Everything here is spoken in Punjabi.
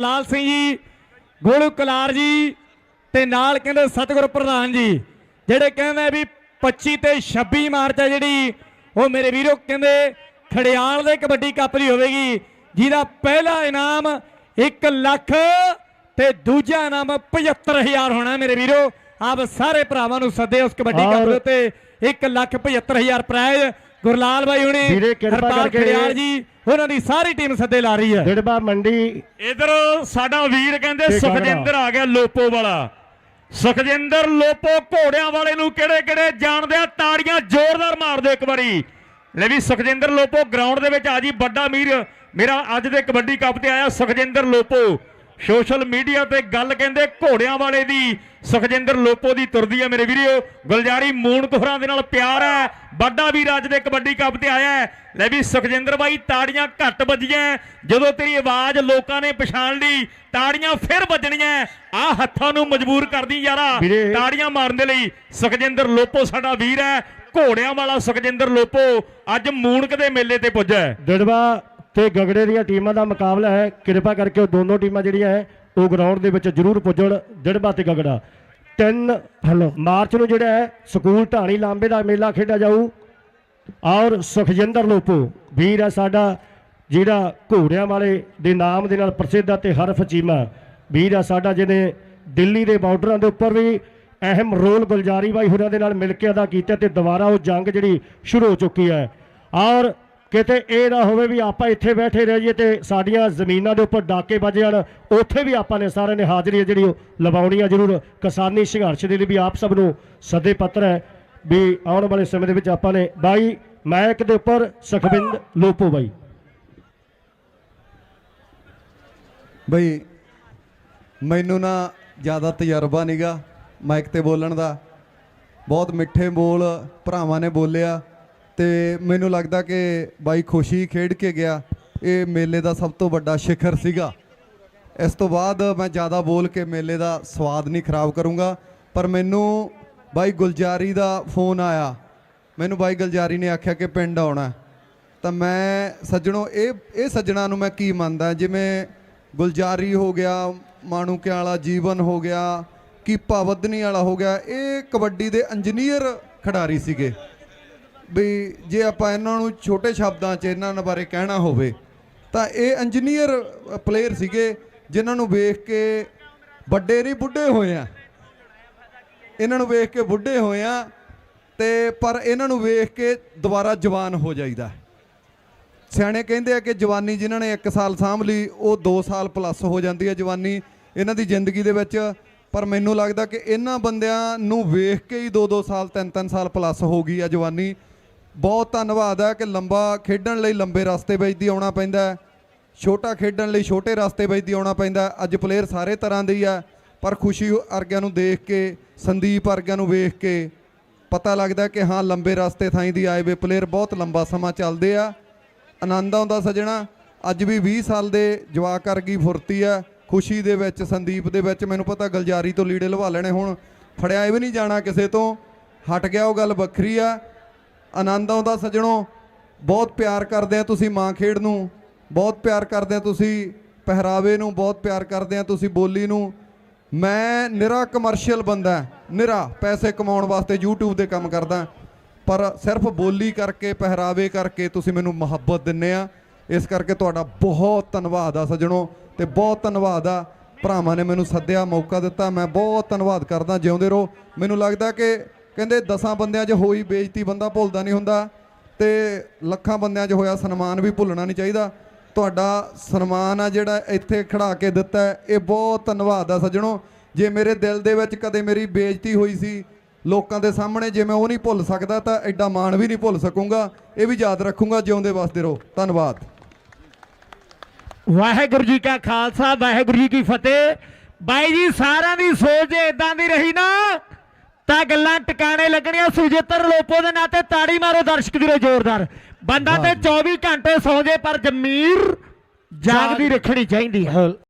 ਲਾਲ ਸਿੰਘ ਜੀ ਗੋਲੂ ਕਲਾਰ ਜੀ ਤੇ ਨਾਲ ਕਹਿੰਦੇ ਸਤਿਗੁਰ ਪ੍ਰਧਾਨ ਜੀ ਜਿਹੜੇ ਕਹਿੰਦੇ ਵੀ 25 ਤੇ 26 ਮਾਰਚ ਹੈ ਜਿਹੜੀ ਉਹ ਮੇਰੇ ਵੀਰੋ ਕਹਿੰਦੇ ਖੜਿਆਲ ਦੇ ਕਬੱਡੀ ਕੱਪ ਦੀ ਹੋਵੇਗੀ ਜਿਹਦਾ ਪਹਿਲਾ ਇਨਾਮ 1 ਲੱਖ ਤੇ ਦੂਜਾ ਇਨਾਮ 75000 ਹੋਣਾ ਮੇਰੇ ਵੀਰੋ। ਆਪ ਸਾਰੇ ਭਰਾਵਾਂ ਨੂੰ ਸੱਦੇ ਉਸ ਕਬੱਡੀ ਕੱਪ ਦੇ ਉੱਤੇ 1 ਲੱਖ 75000 ਪ੍ਰਾਈਜ਼ ਗੁਰਲਾਲ ਬਾਈ ਹੁਣੀ ਵੀਰੇ ਕਿਰਪਾ ਕਰਕੇ- ਖੜਿਆਲ ਜੀ ਉਹਨਾਂ ਦੀ ਸਾਰੀ ਟੀਮ ਸੱਦੇ ਲਾ ਰਹੀ ਹੈ। ਡਿੜਬਾ ਮੰਡੀ। ਇਧਰ ਸਾਡਾ ਵੀਰ ਕਹਿੰਦੇ। ਸੁਖਜਿੰਦਰ ਆ ਗਿਆ ਲੋਪੋ ਵਾਲਾ। ਸੁਖਜਿੰਦਰ ਲੋਪੋ ਘੋੜਿਆਂ ਵਾਲੇ ਨੂੰ ਕਿਹੜੇ ਕਿਹੜੇ ਜਾਣਦੇ ਆ? ਤਾੜੀਆਂ ਜ਼ੋਰਦਾਰ ਮਾਰ ਦਿਓ ਇੱਕ ਵਾਰੀ। ਲੈ ਵੀ ਸੁਖਜਿੰਦਰ ਲੋਪੋ ਗਰਾਊਂਡ ਦੇ ਵਿੱਚ ਆ ਜੀ ਵੱਡਾ ਵੀਰ ਮੇਰਾ ਅੱਜ ਦੇ ਕਬੱਡੀ ਕੱਪ ਤੇ ਆਇਆ ਸੁਖਜਿੰਦਰ ਲੋਪੋ। ਸੋਸ਼ਲ ਮੀਡੀਆ ਤੇ ਗੱਲ ਕਹਿੰਦੇ ਘੋੜਿਆਂ ਵਾਲੇ ਦੀ। ਸੁਖਜਿੰਦਰ ਲੋਪੋ ਦੀ ਤੁਰਦੀ ਹੈ ਮੇਰੇ ਵੀਰੋ ਗੁਲਜਾਰੀ ਮੂਨ ਕੋਹਰਾਂ ਦੇ ਨਾਲ ਪਿਆਰ ਹੈ ਵੱਡਾ ਵੀਰ ਅੱਜ ਦੇ ਕਬੱਡੀ ਕੱਪ ਤੇ ਆਇਆ ਹੈ। ਲੈ ਵੀ ਸੁਖਜਿੰਦਰ ਬਾਈ ਤਾੜੀਆਂ ਘੱਟ ਵੱਜੀਆਂ ਜਦੋਂ ਤੇਰੀ ਆਵਾਜ਼ ਲੋਕਾਂ ਨੇ ਪਛਾਣ ਲਈ ਤਾੜੀਆਂ ਫਿਰ ਵੱਜਣੀਆਂ ਆ ਹੱਥਾਂ ਨੂੰ ਮਜਬੂਰ ਕਰਦੀ ਯਾਰਾ ਤਾੜੀਆਂ ਮਾਰਨ ਦੇ ਲਈ ਸੁਖਜਿੰਦਰ ਲੋਪੋ ਸਾਡਾ ਵੀਰ ਹੈ। ਘੋੜਿਆਂ ਵਾਲਾ ਸੁਖਜਿੰਦਰ ਲੋਪੋ ਅੱਜ ਮੂਣਕ ਦੇ ਮੇਲੇ ਤੇ ਪੁੱਜਾ ਹੈ। ਡਿੜਬਾ ਤੇ ਗਗੜੇ ਦੀਆਂ ਟੀਮਾਂ ਦਾ ਮੁਕਾਬਲਾ ਹੈ। ਕਿਰਪਾ ਕਰਕੇ ਉਹ ਦੋਨੋਂ ਟੀਮਾਂ ਜਿਹੜੀਆਂ ਹੈ ਉਹ ਗਰਾਊਂਡ ਦੇ ਵਿੱਚ ਜ਼ਰੂਰ ਪੁੱਜਣ। ਡਿੜਬਾ ਤੇ ਗਗੜਾ। 3 ਹਲੋ ਮਾਰਚ ਨੂੰ ਜਿਹੜਾ ਹੈ ਸਕੂਲ ਢਾਣੀ ਲਾਂਬੇ ਦਾ ਮੇਲਾ ਖੇਡਿਆ ਜਾਊ। ਔਰ ਸੁਖਜਿੰਦਰ ਲੋਪੋ ਵੀਰ ਹੈ ਸਾਡਾ ਜਿਹੜਾ ਘੋੜਿਆਂ ਵਾਲੇ ਦੇ ਨਾਮ ਦੇ ਨਾਲ ਪ੍ਰਸਿੱਧ ਹੈ ਤੇ ਹਰਫ ਚੀਮਾ। ਵੀਰ ਹੈ ਸਾਡਾ ਜਿਹਨੇ ਦਿੱਲੀ ਦੇ ਬਾਰਡਰਾਂ ਦੇ ਉੱਪਰ ਵੀ ਅਹਿਮ ਰੋਲ ਗੁਲਜਾਰੀ ਬਾਈ ਹੋਰਾਂ ਦੇ ਨਾਲ ਮਿਲ ਕੇ ਅਦਾ ਕੀਤਾ ਤੇ ਦੁਬਾਰਾ ਉਹ ਜੰਗ ਜਿਹੜੀ ਸ਼ੁਰੂ ਹੋ ਚੁੱਕੀ ਹੈ। ਔਰ ਕਿਤੇ ਇਹ ਨਾ ਹੋਵੇ ਵੀ ਆਪਾਂ ਇੱਥੇ ਬੈਠੇ ਰਹਿ ਜਾਈਏ ਤੇ ਸਾਡੀਆਂ ਜ਼ਮੀਨਾਂ ਦੇ ਉੱਪਰ ਡਾਕੇ ਵੱਜ ਜਾਣ ਉੱਥੇ ਵੀ ਆਪਾਂ ਨੇ ਸਾਰਿਆਂ ਨੇ ਹਾਜ਼ਰੀ ਹੈ ਜਿਹੜੀ ਉਹ ਲਵਾਉਣੀ ਆ ਜ਼ਰੂਰ। ਕਿਸਾਨੀ ਸੰਘਰਸ਼ ਦੇ ਲਈ ਵੀ ਆਪ ਸਭ ਨੂੰ ਸੱਦੇ ਪੱਤਰ ਹੈ ਵੀ ਆਉਣ ਵਾਲੇ ਸਮੇਂ ਦੇ ਵਿੱਚ ਆਪਾਂ ਨੇ ਬਾਈ ਮੈਕ ਦੇ ਉੱਪਰ ਸੁਖਵਿੰਦ ਲੋਪੋ ਬਾਈ। ਬਈ, ਮੈਨੂੰ ਨਾ ਜ਼ਿਆਦਾ ਤਜਰਬਾ ਨਹੀਂਗਾ ਮਾਈਕ ਤੇ ਬੋਲਣ ਦਾ। ਬਹੁਤ ਮਿੱਠੇ ਬੋਲ ਭਰਾਵਾਂ ਨੇ ਬੋਲਿਆ। ਤੇ ਮੈਨੂੰ ਲੱਗਦਾ ਕਿ ਬਾਈ ਖੁਸ਼ੀ ਖੇਡ ਕੇ ਗਿਆ। ਇਹ ਮੇਲੇ ਦਾ ਸਭ ਤੋਂ ਵੱਡਾ ਸਿਖਰ ਸੀਗਾ। ਇਸ ਤੋਂ ਬਾਅਦ ਮੈਂ ਜ਼ਿਆਦਾ ਬੋਲ ਕੇ ਮੇਲੇ ਦਾ ਸਵਾਦ ਨਹੀਂ ਖਰਾਬ ਕਰੂੰਗਾ, ਪਰ ਮੈਨੂੰ ਬਾਈ ਗੁਲਜਾਰੀ ਦਾ ਫੋਨ ਆਇਆ। ਮੈਨੂੰ ਬਾਈ ਗੁਲਜਾਰੀ ਨੇ ਆਖਿਆ ਕਿ ਪਿੰਡ ਆਉਣਾ ਤਾਂ ਮੈਂ ਸੱਜਣੋ, ਇਹ ਇਹ ਸੱਜਣਾ ਨੂੰ ਮੈਂ ਕੀ ਮੰਨਦਾ ਜਿਵੇਂ ਗੁਲਜਾਰੀ ਹੋ ਗਿਆ ਮਾਣੂਕਿਆਂ ਵਾਲਾ ਜੀਵਨ ਹੋ ਗਿਆ ਕੀਪਾ ਵਧਨੀ ਵਾਲਾ ਹੋ ਗਿਆ, ਇਹ ਕਬੱਡੀ ਦੇ ਇੰਜੀਨੀਅਰ ਖਿਡਾਰੀ ਸੀਗੇ। ਵੀ ਜੇ ਆਪਾਂ ਇਹਨਾਂ ਨੂੰ ਛੋਟੇ ਸ਼ਬਦਾਂ 'ਚ ਇਹਨਾਂ ਬਾਰੇ ਕਹਿਣਾ ਹੋਵੇ, ਤਾਂ ਇਹ ਇੰਜੀਨੀਅਰ ਪਲੇਅਰ ਸੀਗੇ ਜਿਨ੍ਹਾਂ ਨੂੰ ਵੇਖ ਕੇ ਵੱਡੇ ਨਹੀਂ ਬੁੱਢੇ ਹੋਏ ਆ। ਇਹਨਾਂ ਨੂੰ ਵੇਖ ਕੇ ਬੁੱਢੇ ਹੋਏ ਆ ਤੇ ਪਰ ਇਹਨਾਂ ਨੂੰ ਵੇਖ ਕੇ ਦੁਬਾਰਾ ਜਵਾਨ ਹੋ ਜਾਈਦਾ। ਸਿਆਣੇ ਕਹਿੰਦੇ ਆ ਕਿ ਜਵਾਨੀ ਜਿਨ੍ਹਾਂ ਨੇ 1 ਸਾਲ ਸਾਂਭ ਲਈ, ਉਹ 2 ਸਾਲ ਪਲੱਸ ਹੋ ਜਾਂਦੀ ਹੈ ਜਵਾਨੀ ਇਹਨਾਂ ਦੀ ਜ਼ਿੰਦਗੀ ਦੇ ਵਿੱਚ। ਪਰ ਮੈਨੂੰ ਲੱਗਦਾ ਕਿ ਇਹਨਾਂ ਬੰਦਿਆਂ ਨੂੰ ਵੇਖ ਕੇ ਹੀ 2-2 ਸਾਲ 3-3 ਸਾਲ ਪਲੱਸ ਹੋ ਗਈ ਆ ਜਵਾਨੀ। ਬਹੁਤ ਧੰਨਵਾਦ ਹੈ ਕਿ ਲੰਬਾ ਖੇਡਣ ਲਈ ਲੰਬੇ ਰਸਤੇ ਵਿੱਚ ਦੀ ਆਉਣਾ ਪੈਂਦਾ ਛੋਟਾ ਖੇਡਣ ਲਈ ਛੋਟੇ ਰਸਤੇ ਵਿੱਚ ਦੀ ਆਉਣਾ ਪੈਂਦਾ ਅੱਜ ਪਲੇਅਰ ਸਾਰੇ ਤਰ੍ਹਾਂ ਦੇ ਹੀ ਆ ਪਰ ਖੁਸ਼ੀ ਅਰਗਿਆਂ ਨੂੰ ਦੇਖ ਕੇ, ਸੰਦੀਪ ਅਰਗਿਆਂ ਨੂੰ ਵੇਖ ਕੇ ਪਤਾ ਲੱਗਦਾ ਕਿ ਹਾਂ, ਲੰਬੇ ਰਸਤੇ ਥਾਈਂ ਦੀ ਆਏ ਵੇ ਪਲੇਅਰ ਬਹੁਤ ਲੰਬਾ ਸਮਾਂ ਚੱਲਦੇ ਆ। ਆਨੰਦ ਆਉਂਦਾ ਸਜਣਾ, ਅੱਜ ਵੀ 20 ਸਾਲ ਦੇ ਜਵਾਕ ਵਰਗੀ ਫੁਰਤੀ ਆ ਖੁਸ਼ੀ ਦੇ ਵਿੱਚ, ਸੰਦੀਪ ਦੇ ਵਿੱਚ, ਮੈਨੂੰ ਪਤਾ ਗਲਜਾਰੀ ਤੋਂ ਲੀੜੇ ਲਵਾ ਲੈਣੇ ਹੁਣ। ਫੜਿਆ ਇਹ ਵੀ ਨਹੀਂ ਜਾਣਾ ਕਿਸੇ ਤੋਂ। ਹਟ ਗਿਆ ਉਹ ਗੱਲ ਵੱਖਰੀ ਆ। ਆਨੰਦ ਆਉਂਦਾ ਸਜਣੋ। ਬਹੁਤ ਪਿਆਰ ਕਰਦੇ ਆ ਤੁਸੀਂ ਮਾਂ ਖੇਡ ਨੂੰ। ਬਹੁਤ ਪਿਆਰ ਕਰਦੇ ਆ ਤੁਸੀਂ ਪਹਿਰਾਵੇ ਨੂੰ। ਬਹੁਤ ਪਿਆਰ ਕਰਦੇ ਆ ਤੁਸੀਂ ਬੋਲੀ ਨੂੰ। ਮੈਂ ਨਿਰਾ ਕਮਰਸ਼ੀਅਲ ਬੰਦਾ ਨਿਰਾ ਪੈਸੇ ਕਮਾਉਣ ਵਾਸਤੇ YouTube ਦੇ ਕੰਮ ਕਰਦਾ ਪਰ ਸਿਰਫ ਬੋਲੀ ਕਰਕੇ, ਪਹਿਰਾਵੇ ਕਰਕੇ ਤੁਸੀਂ ਮੈਨੂੰ ਮੁਹੱਬਤ ਦਿੰਨੇ ਆ। ਇਸ ਕਰਕੇ ਤੁਹਾਡਾ ਬਹੁਤ ਧੰਨਵਾਦ ਆ ਸਜਣੋ ਤੇ ਬਹੁਤ ਧੰਨਵਾਦ ਆ। ਭਰਾਵਾਂ ਨੇ ਮੈਨੂੰ ਸੱਦਿਆ, ਮੌਕਾ ਦਿੱਤਾ। ਮੈਂ ਬਹੁਤ ਧੰਨਵਾਦ ਕਰਦਾ, ਜਿਉਂਦੇ ਰਹੋ। ਮੈਨੂੰ ਲੱਗਦਾ ਕਿ ਕਹਿੰਦੇ ਦਸਾਂ ਬੰਦਿਆਂ 'ਚ ਹੋਈ ਬੇਇੱਜ਼ਤੀ ਬੰਦਾ ਭੁੱਲਦਾ ਨਹੀਂ ਹੁੰਦਾ ਤੇ ਲੱਖਾਂ ਬੰਦਿਆਂ 'ਚ ਹੋਇਆ ਸਨਮਾਨ ਵੀ ਭੁੱਲਣਾ ਨਹੀਂ ਚਾਹੀਦਾ। ਤੁਹਾਡਾ ਸਨਮਾਨ ਆ ਜਿਹੜਾ ਇੱਥੇ ਖੜਾ ਕੇ ਦਿੱਤਾ ਇਹ ਬਹੁਤ ਧੰਨਵਾਦ ਆ ਸੱਜਣੋ। ਜੇ ਮੇਰੇ ਦਿਲ ਦੇ ਵਿੱਚ ਕਦੇ ਮੇਰੀ ਬੇਇੱਜ਼ਤੀ ਹੋਈ ਸੀ ਲੋਕਾਂ ਦੇ ਸਾਹਮਣੇ, ਜੇ ਮੈਂ ਉਹ ਨਹੀਂ ਭੁੱਲ ਸਕਦਾ ਤਾਂ ਐਡਾ ਮਾਣ ਵੀ ਨਹੀਂ ਭੁੱਲ ਸਕੂੰਗਾ। ਇਹ ਵੀ ਯਾਦ ਰੱਖੂੰਗਾ, ਜਿਉਂਦੇ ਵਾਸਤੇ ਰਹੋ। ਧੰਨਵਾਦ। ਵਾਹਿਗੁਰੂ ਜੀ ਕਾ ਖਾਲਸਾ, ਵਾਹਿਗੁਰੂ ਜੀ ਕੀ ਫਤਿਹ। ਬਾਈ ਜੀ, ਸਾਰਿਆਂ ਦੀ ਸੋਚ ਜੇ ਇਦਾਂ ਦੀ ਰਹੀ ਨਾ ਤਾਂ ਗੱਲਾਂ ਟਿਕਾਣੇ ਲੱਗਣੀਆਂ ਸੁਜੇਤਰ ਲੋਪੋ ਦੇ ਨਾਂ ਤੇ ਤਾੜੀ ਮਾਰੋ ਦਰਸ਼ਕ ਵੀਰੋ ਜ਼ੋਰਦਾਰ। ਬੰਦਾ ਤੇ 24 ਘੰਟੇ ਸੌਂ ਜੇ ਪਰ ਜ਼ਮੀਰ ਜਾਗਦੀ ਰੱਖਣੀ ਚਾਹੀਦੀ ਹੈ।